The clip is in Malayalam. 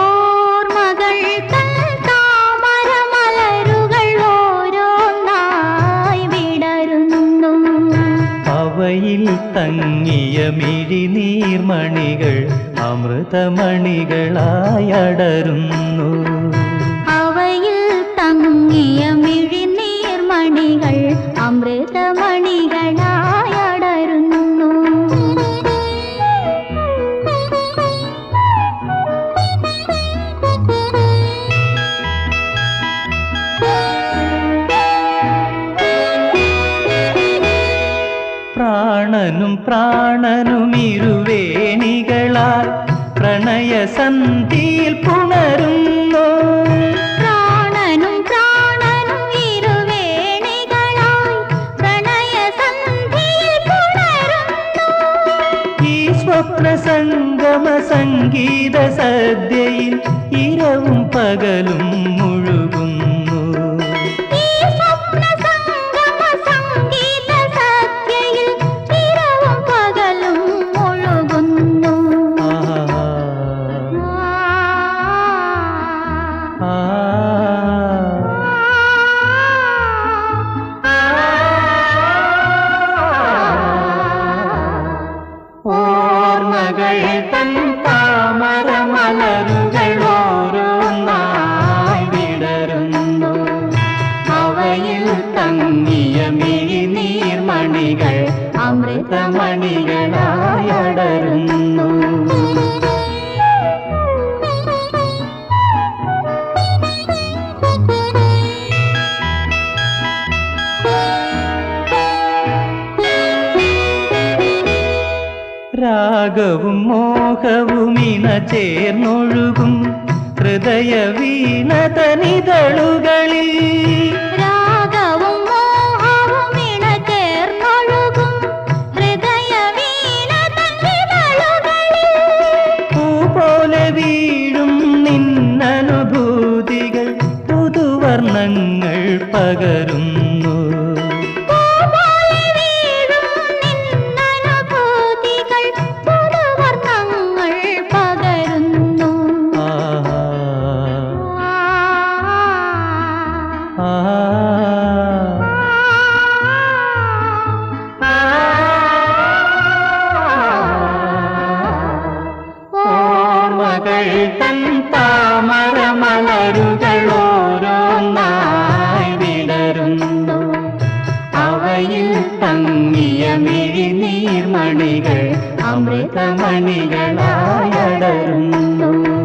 ഓർമ്മകൾ തൻ താമരമലരുകളോരോന്നായി വിടരുന്നു. അവയിൽ തങ്ങിയ മിഴിനീർമണികൾ അമൃതമണികളായി പ്രാണനും പ്രാണനും ഇരുവേണികളാൽ പ്രണയസന്ധിയിൽ പുണരുന്നു. പ്രാണനും പ്രാണനും ഇരുവേണികളായി പ്രണയസന്ധിയിൽ പുണരുന്നു. ഈ സ്വപ്ന സംഗമ സംഗീത സദ്യയിൽ ഇരവും പകലും മുഴുകുന്നു ഓർമ്മകൾ തൻ താമരമലരുകൾ ഓരോന്നായി വിടരുന്നു. അവയിൽ തങ്ങിയ മിഴിനീർമണികൾ അമൃതമണികളായി രാഗവും മോഹവും ഇന ചേർന്നൊഴുകും ഹൃദയ വീണതനിതളുകളിൽ രാഗവും മോഹവും ഇണചേർന്നൊഴുകും ഹൃദയ വീണ പൂ പോലെ വീഴും നിന്നനുഭൂതികൾ പുതുവർണങ്ങൾ പകരുന്നു തൻ താമരമലരുകൾ ഓരോന്നായി വിടരുന്നു. അവയിൽ തങ്ങിയ മിഴിനീർമണികൾ അമൃതമണികളായി അടരുന്നു.